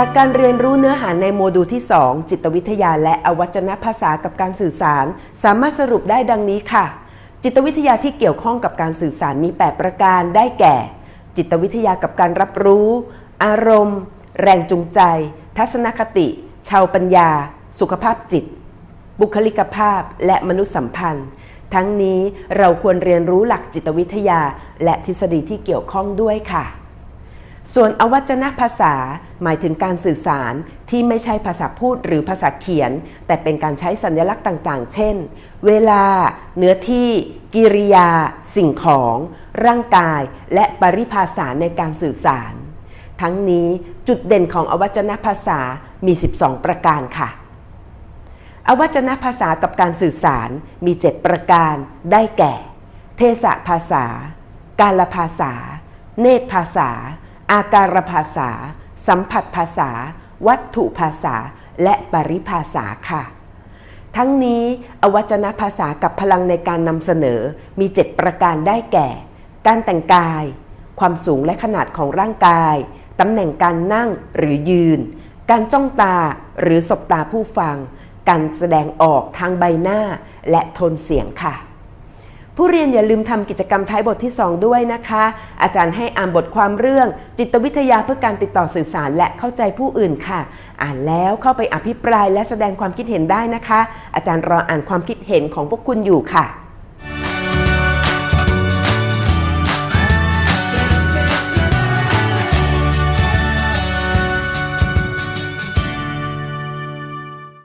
จากการเรียนรู้เนื้อหาในโมดูลที่ 2 จิตวิทยาและอวัจนภาษากับการสื่อสาร สามารถสรุปได้ดังนี้ค่ะ จิตวิทยาที่เกี่ยวข้องกับการสื่อสารมี 8 ประการได้แก่ จิตวิทยากับการรับรู้ อารมณ์ แรงจูงใจ ทัศนคติ ชาวปัญญา สุขภาพจิต บุคลิกภาพ และมนุษยสัมพันธ์ ทั้งนี้เราควรเรียนรู้หลักจิตวิทยา และทฤษฎีที่เกี่ยวข้องด้วยค่ะ ส่วนอวัจนภาษาหมายถึงการสื่อสารที่ไม่ใช่ภาษาพูดหรือภาษาเขียน แต่เป็นการใช้สัญลักษณ์ต่างๆ เช่น เวลา เนื้อที่ กิริยา สิ่งของ ร่างกาย และปริภาษาในการสื่อสาร ทั้งนี้จุดเด่นของอวัจนภาษามี 12 ประการค่ะ อวัจนภาษากับการสื่อสารมี 7 ประการ ได้แก่ เทศะภาษา การละภาษา เนตรภาษา อาการภาษา สัมผัสภาษา วัตถุภาษา และปริภาษาค่ะ ทั้งนี้อวัจนภาษากับพลังในการนำเสนอมี 7 ประการได้แก่ การแต่งกาย ความสูงและขนาดของร่างกาย ตำแหน่งการนั่งหรือยืน การจ้องตาหรือสบตาผู้ฟัง การแสดงออกทางใบหน้าและโทนเสียงค่ะ ผู้เรียนอย่าลืมทำกิจกรรมท้ายบทที่ 2 ด้วยนะคะ อาจารย์ให้อ่านบทความเรื่อง จิตวิทยาเพื่อการติดต่อสื่อสารและเข้าใจผู้อื่นค่ะ อ่านแล้วเข้าไปอภิปรายและแสดงความคิดเห็นได้นะคะ อาจารย์รออ่านความคิดเห็นของพวกคุณอยู่ค่ะ